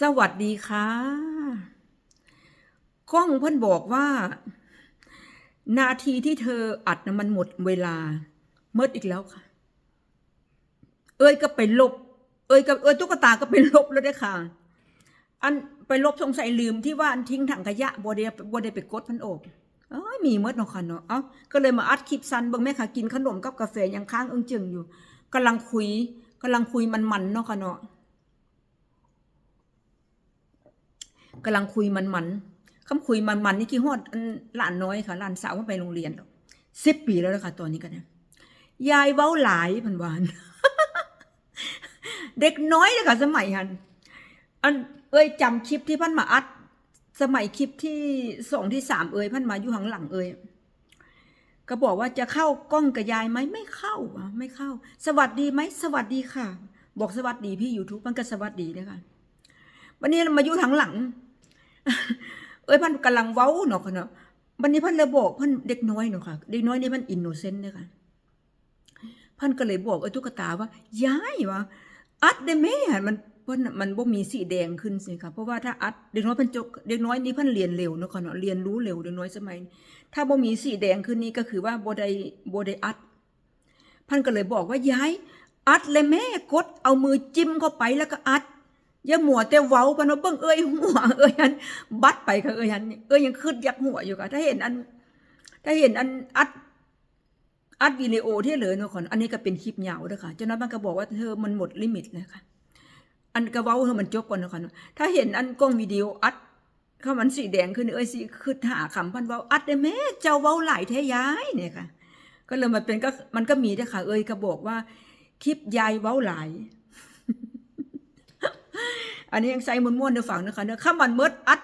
สวัสดีค่ะกล้องเพิ่นบอกว่า นาทีที่เธออัดนะมันหมดเวลาเมดอีกแล้วค่ะ เอ้ยก็ไปลบ เอ้ยกับเอ้ยตุ๊กตาก็ไปลบแล้วได้ค่ะ อันไปลบสงสัยลืมที่ว่าอันทิ้งถังขยะบัวเดียบัวเดียไปกดพันโอกเอ้ยมีเมดเนาะค่ะเนาะเอ้าก็เลยมาอัดคลิปซันเบิ่งแม่ค่ะกินขนมกับกาแฟยังค้างเอิงจึงอยู่กำลังคุยกำลังคุยมันๆเนาะค่ะเนาะ กำลังคุยมันๆคำคุยมันๆนี่กี่ฮอดอันหลานน้อยค่ะหลานสาวมันไปโรงเรียนหรอกสิบปีแล้วนะคะตอนนี้กันนะยายเว้าหลายพันวานเด็กน้อยเลยค่ะสมัยหันอันเอ้ยจำคลิปที่พันมาอัด สมัยคลิปที่สองที่สามเอ้ยพันมาอยู่ข้างหลังเอ้ยก็บอกว่าจะเข้ากล้องกับยายไหมไม่เข้าอะไม่เข้า สวัสดีไหมสวัสดีค่ะ บอกสวัสดีพี่ยูทูบมันก็สวัสดีเลยค่ะวันนี้มาอยู่ทางหลัง เอ้ยพันกำลังเว้าเนาะค่ะเนาะวันนี้พันเลยบอกพันเด็กน้อยเนาะค่ะเด็กน้อยนี่พันอินโนเซนต์เลยค่ะพันก็เลยบอกไอ้ตุ๊กตาว่าย้ายวะอัดได้แม่มันเพิ่นน่ะมันบ่มีสีแดงขึ้นสิค่ะเพราะว่าถ้าอัดเด็กน้อยเพิ่นจกเด็กน้อยนี่เพิ่นเรียนเร็วเนาะค่ะเนาะเรียนรู้เร็วเด็กน้อยสมัย ถ้าบ่มีสีแดงขึ้นนี่ก็คือว่าบ่ได้บ่ได้อัดพันก็เลยบอกว่าย้ายอัดเลยแม่กดเอามือจิ้มเข้าไปแล้วก็อัด อย่าหมัวแต่เว้าปนว่าเบิ่งเอ้ยหัวเอ้ยอันบัดไปค่ะเอ้ยอันเอ้ยยังขึ้นยักหัวอยู่ค่ะ ถ้าเห็นอัน ถ้าเห็นอันอัดอัดวิดีโอที่เหลือเนาะก่อนอันนี้ก็เป็นคลิปยาวเด้อค่ะเจ้านั้นมันก็บอกว่าเธอมันหมดลิมิตแล้วค่ะ อันก็เว้าเธอมันจบก่อนเนาะค่ะถ้าเห็นอันกล้องวิดีโออัดเข้ามันสีแดงขึ้นเอ้ยสิคือหาคำพันเว้าอัดได้แม่เจ้าเว้าหลายแท้ย้ายเนี่ยค่ะ ก็เลยมันเป็นก็มันก็มีเด้อค่ะ เอ้ยก็บอกว่า คลิปยายเว้าหลาย อันนี้ยังใส่มวนๆเด้อฟังนะคะเด้อข้ามันเมิดอัด